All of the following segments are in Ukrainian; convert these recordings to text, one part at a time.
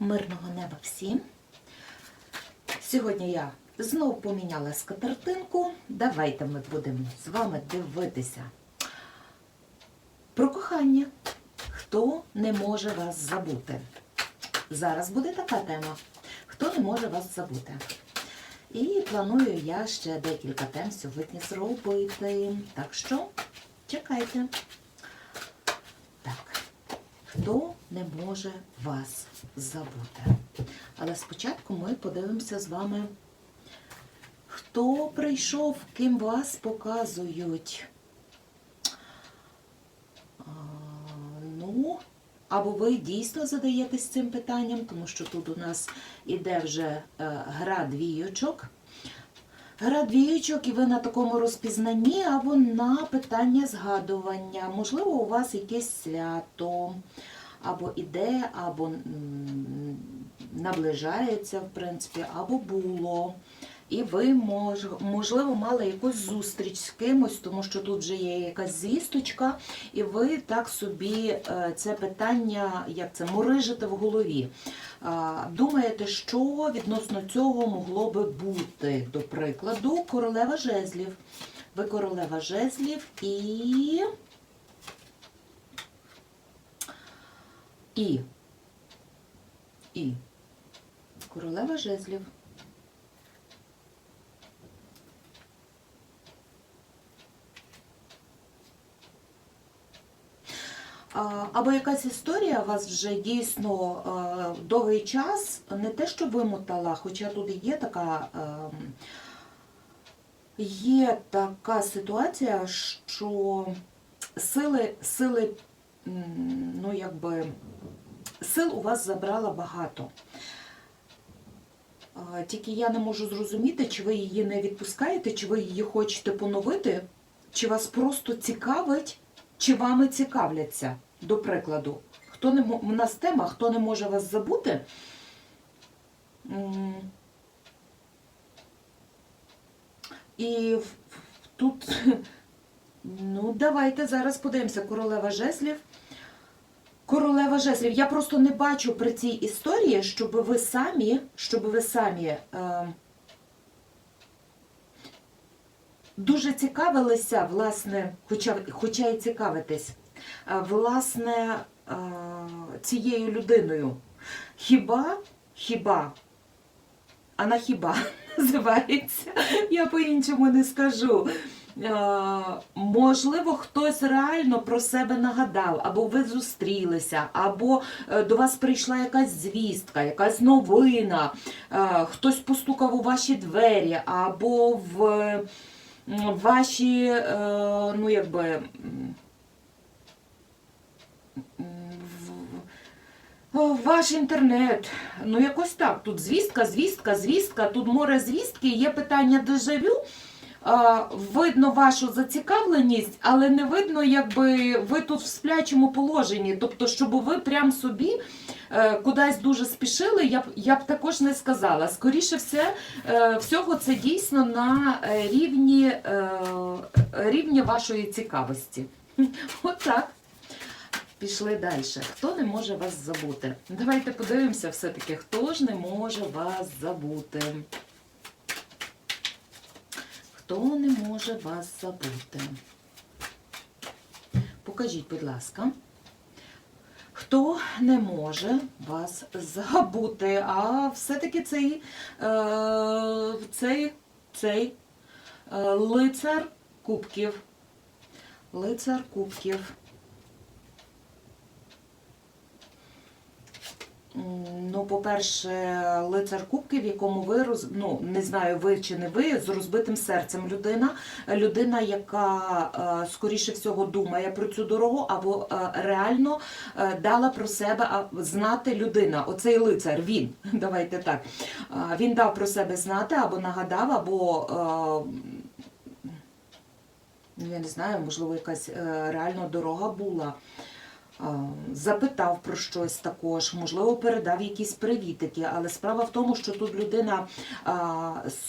Мирного неба всім. Сьогодні я знову поміняла скатертинку. Давайте ми будемо з вами дивитися про кохання. Хто не може вас забути? Зараз буде така тема. Хто не може вас забути? І планую я ще декілька тем сьогодні зробити. Так що чекайте. Так, хто не може вас забути? Але спочатку ми подивимося з вами, хто прийшов, ким вас показують. Ну, або ви дійсно задаєтесь цим питанням, тому що тут у нас іде вже е, гра двійочок. Гра двійочок, і ви на такому розпізнанні або на питання згадування. Можливо, у вас якесь свято, або іде, або наближається, в принципі, або було. І ви, можливо, мали якусь зустріч з кимось, тому що тут вже є якась звісточка, і ви так собі е, це питання, як це, морижите в голові. Думаєте, що відносно цього могло би бути? До прикладу, королева жезлів. Ви королева жезлів і. І. І. Королева жезлів. Або якась історія вас вже дійсно е, довгий час не те, що вимотала, хоча тут є така, ем, є така ситуація, що сили, сили, ну якби, сил у вас забрала багато. Тільки я не можу зрозуміти, чи ви її не відпускаєте, чи ви її хочете поновити, чи вас просто цікавить, чи вами цікавляться, до прикладу. Хто не У нас тема, хто не може вас забути. І тут, ну, давайте зараз подивимося, королева жезлів. Королева жезлів. Я просто не бачу при цій історії, щоб ви самі, щоб ви самі е, дуже цікавилися, власне, хоча, хоча і цікавитесь, е, власне, е, цією людиною. Хіба, хіба, а на хіба називається, я по-іншому не скажу. Е, Можливо, хтось реально про себе нагадав, або ви зустрілися, або е, до вас прийшла якась звістка, якась новина, е, хтось постукав у ваші двері, або в ваші, ну якби. Ваш інтернет, ну якось так. Тут звістка, звістка, звістка, тут море звістки, є питання дежавю. Видно вашу зацікавленість, але не видно, якби ви тут в сплячому положенні. Тобто, щоб ви прям собі е, кудись дуже спішили, я б, я б також не сказала. Скоріше все, е, всього це дійсно на е, рівні, рівні вашої цікавості. Отак. Пішли далі. Хто не може вас забути? Давайте подивимося все-таки, хто ж не може вас забути. Хто не може вас забути? Покажіть, будь ласка. Хто не може вас забути? А все-таки цей, е, цей, цей е, лицар кубків. Лицар кубків. Ну, по-перше, лицар кубків, в якому ви роз... ну, не знаю, ви чи не ви, з розбитим серцем людина. Людина, яка е, скоріше всього думає про цю дорогу, або е, реально е, дала про себе знати людина. Оцей лицар, він, давайте так. Він дав про себе знати, або нагадав, або. Ну, я не знаю, можливо, якась реально дорога була. Запитав про щось також, можливо, передав якісь привітики, але справа в тому, що тут людина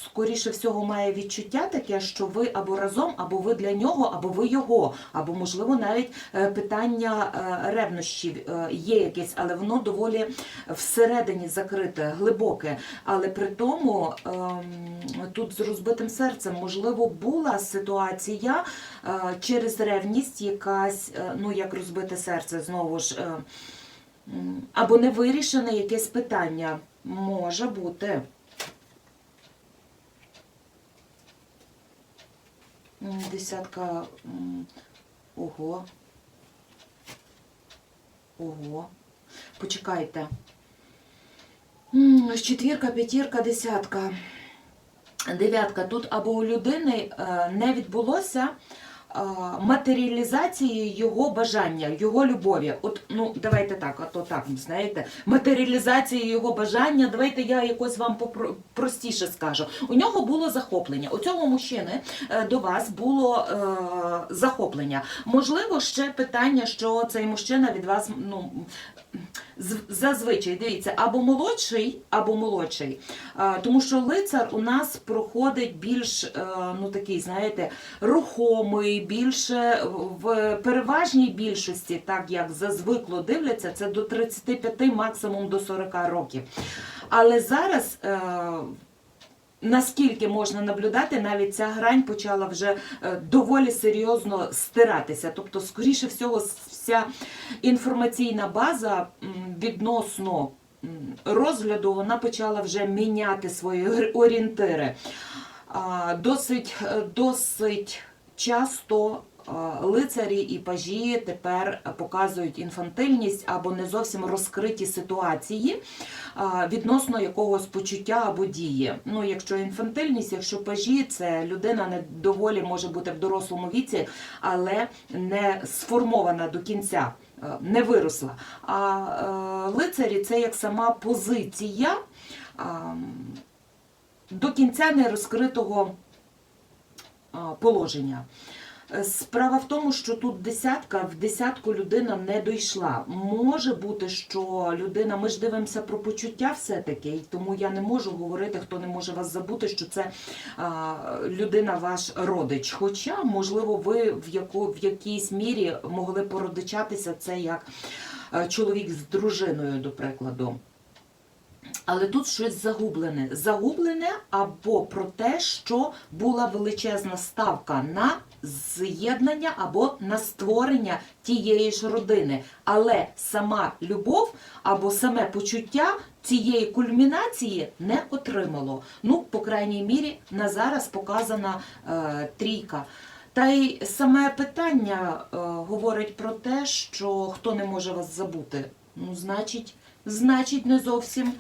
скоріше всього має відчуття таке, що ви або разом, або ви для нього, або ви його, або можливо навіть е, питання е, ревнощів е, є якесь, але воно доволі всередині закрите, глибоке. Але при тому ем, тут з розбитим серцем, можливо, була ситуація е, через ревність, якась, е, ну як розбите серце, знову ж. е, Або не вирішене якесь питання. Може бути. Десятка. Ого. Ого. Почекайте. Четвірка, п'ятірка, десятка. Дев'ятка. Тут або у людини е, не відбулося е, матеріалізації його бажання, його любові. От, ну, давайте так, а то так, знаєте, матеріалізації його бажання, давайте я якось вам простіше скажу. У нього було захоплення. У цього мужчини е, до вас було е, захоплення. Можливо, ще питання, що цей мужчина від вас, ну. Зазвичай дивіться, або молодший, або молодший. Тому що лицар у нас проходить більш е, ну такий, знаєте, рухомий, більше в переважній більшості, так як зазвикло дивляться, це до 35, максимум до 40 років. Але зараз. е, Наскільки можна наблюдати, навіть ця грань почала вже е, доволі серйозно стиратися. Тобто, скоріше всього, вся інформаційна база відносно розгляду вона почала вже міняти свої орієнтири. Досить, е, досить часто лицарі і пажі тепер показують інфантильність або не зовсім розкриті ситуації відносно якогось почуття або дії. Ну, якщо інфантильність, якщо пажі, це людина не доволі може бути в дорослому віці, але не сформована до кінця, е, не виросла. А е, лицарі це як сама позиція. до кінця не розкритого а, положення. Е, Справа в тому, що тут десятка, в десятку людина не дійшла. Може бути, що людина, ми ж дивимося про почуття все-таки, і тому я не можу говорити, хто не може вас забути, що це а, людина ваш родич. Хоча, можливо, ви в, яку, в якійсь мірі могли породичатися це як е, чоловік з дружиною, до прикладу. Але тут щось загублене. Загублене або про те, що була величезна ставка на з'єднання або на створення тієї ж родини. Але сама любов або саме почуття цієї кульмінації не отримало. Ну, по крайній мірі, на зараз показана е, трійка. Та й саме питання е, говорить про те, що хто не може вас забути. Ну, значить, значить, не зовсім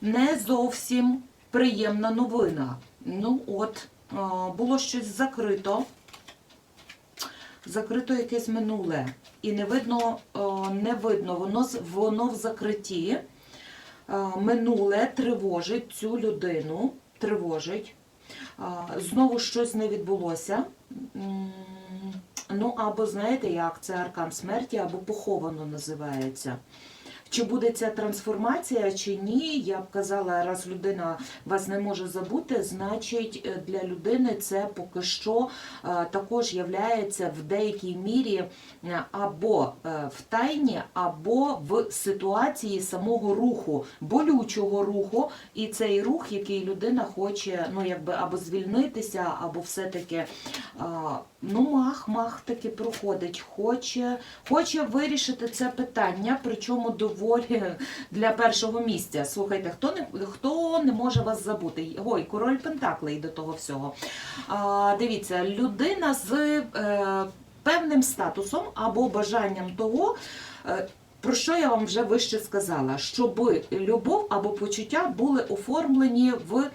не зовсім приємна новина. Ну от, було щось закрито. Закрито якесь минуле. І не видно, не видно, воно, воно в закритті. Минуле тривожить цю людину, тривожить. Знову щось не відбулося. Ну, або знаєте, як це аркан смерті, або поховано називається. Чи буде ця трансформація, чи ні, я б казала, раз людина вас не може забути, значить е, для людини це поки що е, також являється в деякій мірі е, або в тайні, або в ситуації самого руху, болючого руху, і цей рух, який людина хоче, ну якби або звільнитися, або все-таки. а, Ну, мах, мах таки проходить, хоче, хоче вирішити це питання, причому доволі для першого місця. Слухайте, хто не, хто не може вас забути? Ой, король Пентаклей до того всього. А, дивіться, людина з е, певним статусом або бажанням того. Е, про що я вам вже вище сказала? Щоб любов або почуття були оформлені в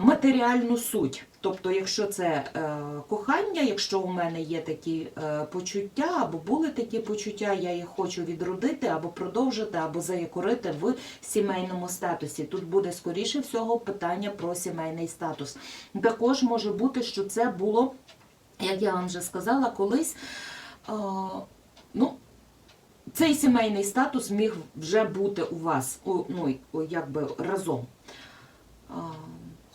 матеріальну суть. Тобто, якщо це е, кохання, якщо у мене є такі е, почуття, або були такі почуття, я їх хочу відродити, або продовжити, або заякорити в сімейному статусі. Тут буде скоріше всього питання про сімейний статус. Також може бути, що це було, як я вам вже сказала, колись. е, ну, цей сімейний статус міг вже бути у вас, ну, якби разом.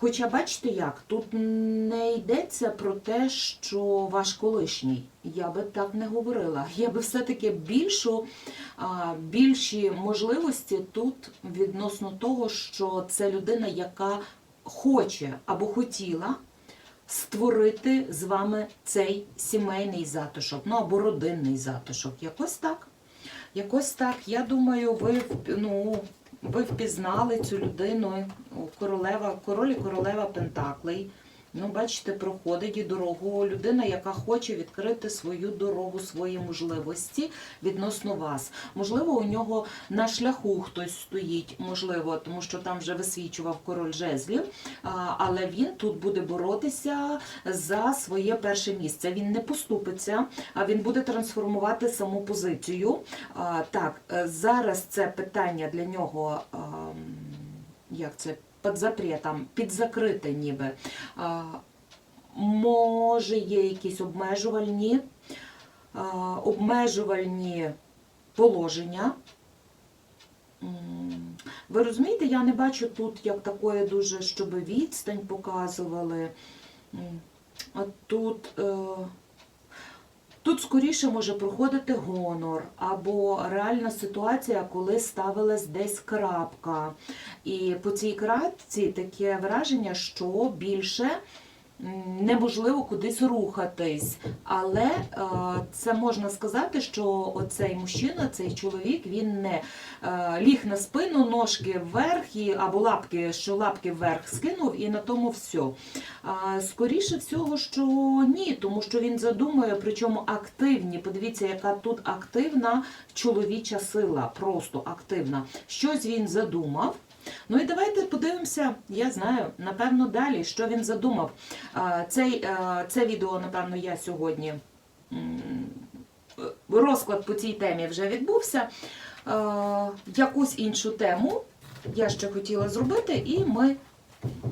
Хоча бачите як, тут не йдеться про те, що ваш колишній. Я би так не говорила. Я би все-таки більшу, більші можливості тут відносно того, що це людина, яка хоче або хотіла створити з вами цей сімейний затишок, ну або родинний затишок. Якось так. Якось так. Я думаю, ви ну, ви впізнали цю людину, королева, король і королева Пентаклей. Ну, бачите, проходить і дорогу людина, яка хоче відкрити свою дорогу, свої можливості відносно вас. Можливо, у нього на шляху хтось стоїть, можливо, тому що там вже висвічував король жезлів, але він тут буде боротися за своє перше місце. Він не поступиться, а він буде трансформувати саму позицію. Так, е, зараз це питання для нього. Як це? Під запретом, під закрите ніби. Може, є якісь обмежувальні, обмежувальні положення. Ви розумієте, я не бачу тут як такої дуже, щоб відстань показували. А тут, е, тут скоріше може проходити гонор або реальна ситуація, коли ставилась десь крапка. І по цій крапці таке враження, що більше неможливо кудись рухатись. Але е, це можна сказати, що оцей мужчина, цей чоловік, він не е, ліг на спину, ножки вверх, і, або лапки, що лапки вверх скинув, і на тому все. Скоріше всього, що ні, тому що він задумує, причому активні. Подивіться, яка тут активна чоловіча сила, просто активна. Щось він задумав. Ну і давайте подивимося, я знаю, напевно, далі, що він задумав. Цей, це відео, напевно, я сьогодні. Розклад по цій темі вже відбувся. Якусь іншу тему я ще хотіла зробити, і ми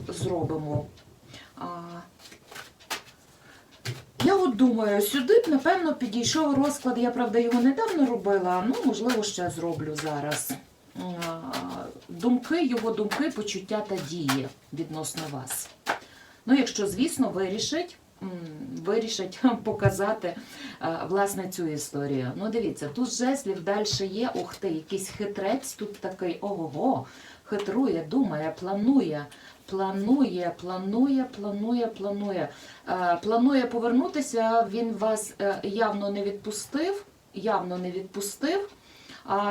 зробимо. Я от думаю, сюди б, напевно, підійшов розклад. Я, правда, його недавно робила, ну, можливо, ще зроблю зараз. Думки, його думки, почуття та дії відносно вас. Ну, якщо, звісно, вирішить, м, вирішить показати е, власне цю історію. Ну, дивіться, тут жезлів далі є. Ух ти, якийсь хитрець тут такий, ого-го, хитрує, думає, планує. Планує, планує, планує, планує. Е, Планує повернутися. Він вас е, явно не відпустив. Явно не відпустив.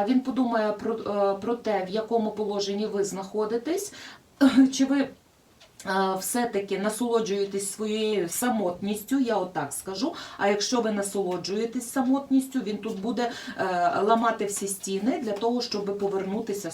Він подумає про, е, про те, в якому положенні ви знаходитесь, чи ви все-таки насолоджуєтесь своєю самотністю, я отак скажу. А якщо ви насолоджуєтесь самотністю, він тут буде е, ламати всі стіни для того, щоб повернутися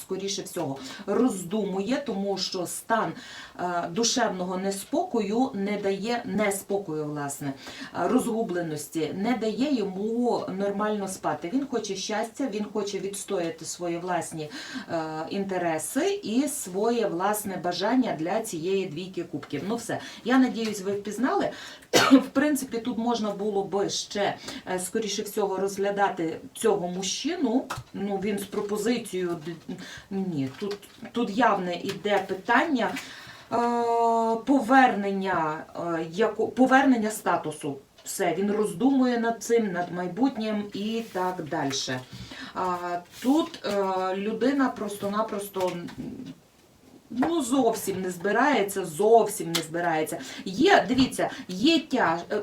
скоріше всього. Роздумує, тому що стан е, душевного неспокою не дає неспокою, власне, е, розгубленості, не дає йому нормально спати. Він хоче щастя, він хоче відстояти свої власні е, інтереси і своє власне бажання для цієї двійки кубків. Ну все, я надіюсь, ви впізнали. В принципі, тут можна було би ще е, скоріше всього розглядати цього мужчину. Ну він з пропозицією ні, тут, тут явне іде питання. е, Повернення, е, повернення статусу. Все, він роздумує над цим, над майбутнім і так далі. Тут людина просто-напросто ну, зовсім не збирається, зовсім не збирається. Є, дивіться, є тяж. е,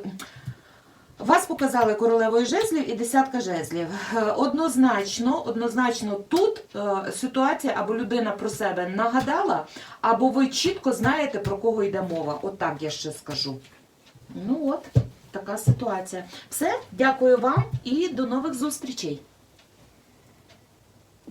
Вас показали королевою жезлів і десятка жезлів. Е, Однозначно, однозначно тут е, ситуація або людина про себе нагадала, або ви чітко знаєте, про кого йде мова. Отак я ще скажу. Ну от, така ситуація. Все, дякую вам і до нових зустрічей.